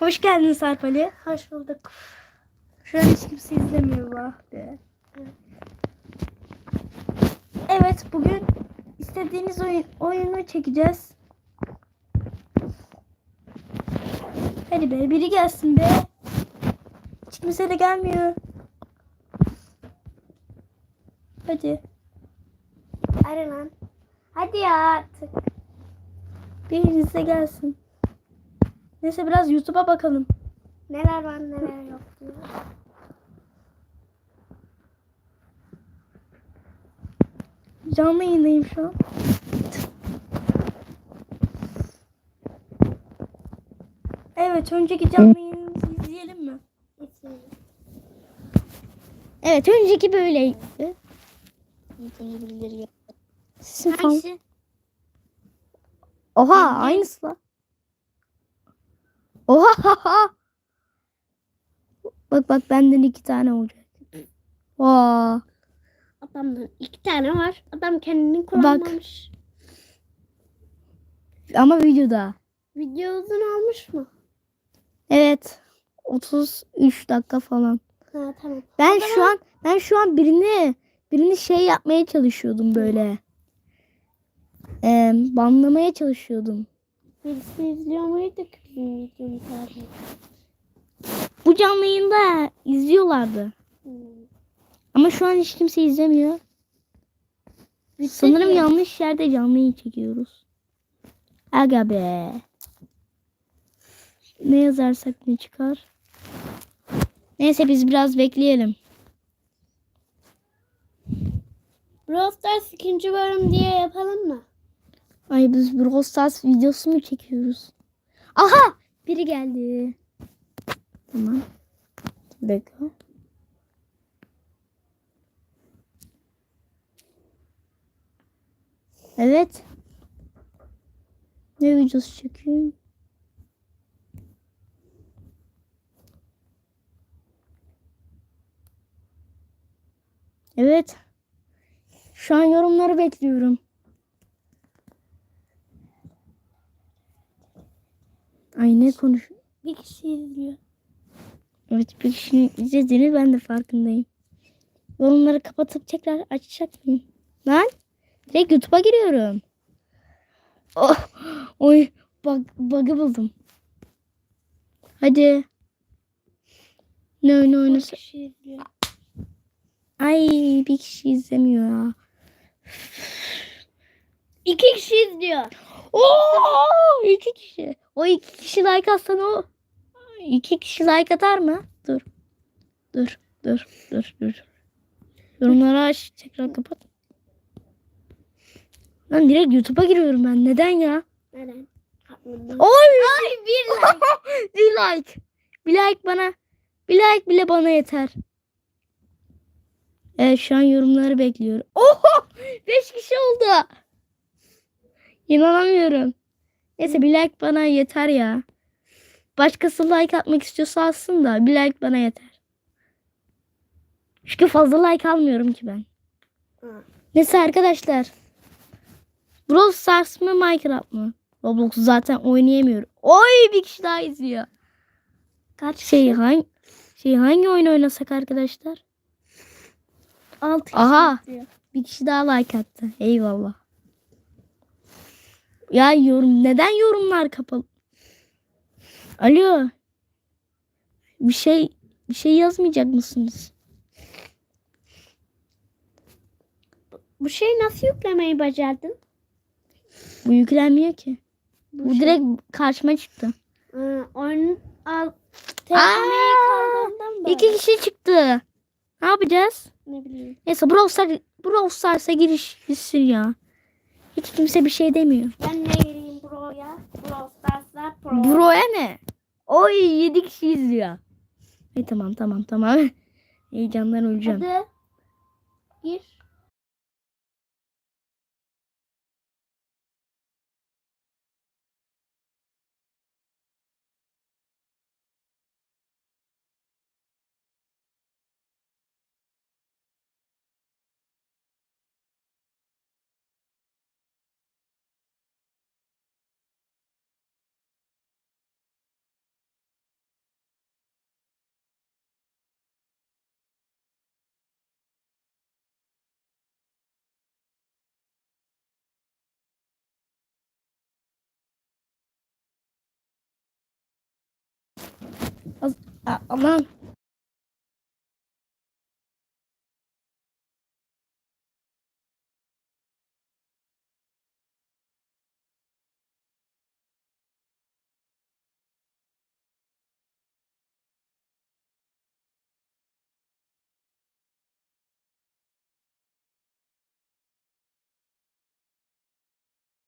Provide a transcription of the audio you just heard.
Hoş geldin Sarp Ali. Hoş bulduk. Şu an hiç kimse izlemiyor bak be. Evet bugün istediğiniz oyun, oyunu çekeceğiz. Hadi be biri gelsin be. Hiç kimse de gelmiyor. Hadi. Hadi lan. Hadi ya artık. Biriniz de gelsin. Neyse biraz YouTube'a bakalım. Neler var neler yok diyor. Canlı yayındayım şu an. Evet önceki canlı yayınımızı izleyelim mi? İzleyelim. Evet önceki böyleydi. Sesim falan. Oha aynısı lan. Oha. bak bak benden iki tane olacak. Vaa. Adamdan iki tane var. Adam kendini kullanmamış. Ama videoda. Video uzun almış mı? Evet. 33 dakika falan. Ha tamam. Ben şu an ben şu an birini birini şey yapmaya çalışıyordum böyle. Ee, banlamaya çalışıyordum. Birisi izliyor muydu ki bizim videomuzu abi? Bu canlı yayında izliyorlardı. Hmm. Ama şu an hiç kimse izlemiyor. Bitti Sanırım ki. yanlış yerde canlı yayın çekiyoruz. Aga be. Ne yazarsak ne çıkar? Neyse biz biraz bekleyelim. Brawl Stars ikinci bölüm diye yapalım mı? Ay biz Brawl Stars videosu mu çekiyoruz? Aha! Biri geldi. Tamam. Dakika. Evet. Ne videosu çekeyim? Evet. Şu an yorumları bekliyorum. Ay ne konuş? Bir kişi izliyor. Evet bir kişinin izlediğini ben de farkındayım. Yorumları kapatıp tekrar açacak mıyım? Lan direkt YouTube'a giriyorum. Oh, oy bug, bug'ı buldum. Hadi. Ne oyun Bir oynasa? kişi izliyor. Ay bir kişi izlemiyor ya. İki kişi izliyor. Oo iki kişi. O iki kişi like atsan o. iki kişi like atar mı? Dur. Dur. Dur. Dur. Dur. Yorumları aç. Tekrar kapat. Lan direkt YouTube'a giriyorum ben. Neden ya? Neden? Oy! Ay bir like. bir like. Bir like bana. Bir like bile bana yeter. Evet şu an yorumları bekliyorum. Oho! 5 kişi oldu. İnanamıyorum. Neyse bir like bana yeter ya. Başkası like atmak istiyorsa alsın da bir like bana yeter. Çünkü fazla like almıyorum ki ben. Ha. Neyse arkadaşlar. Brawl Stars mı Minecraft mı? Roblox'u zaten oynayamıyorum. Oy bir kişi daha izliyor. Kaç Şey hangi şey hangi oyun oynasak arkadaşlar? Altı kişi Aha. izliyor. Bir kişi daha like attı. Eyvallah. Ya yorum neden yorumlar kapalı? Alo. Bir şey bir şey yazmayacak mısınız? Bu şeyi nasıl yüklemeyi becerdin? Bu yüklenmiyor ki. Bu, şey- direkt karşıma çıktı. Aa, oyun al. İki kişi çıktı. Ne yapacağız? Ne bileyim. Neyse Brawl, Stars, Brawl Stars'a giriş ya. Hiç kimse bir şey demiyor. Ben ne gireyim Bro'ya? Brawl Stars'lar Pro. Bro'ya ne? Oy 7 kişi izliyor. Ay tamam tamam tamam. Heyecandan öleceğim. Hadi. Gir. I'm aman.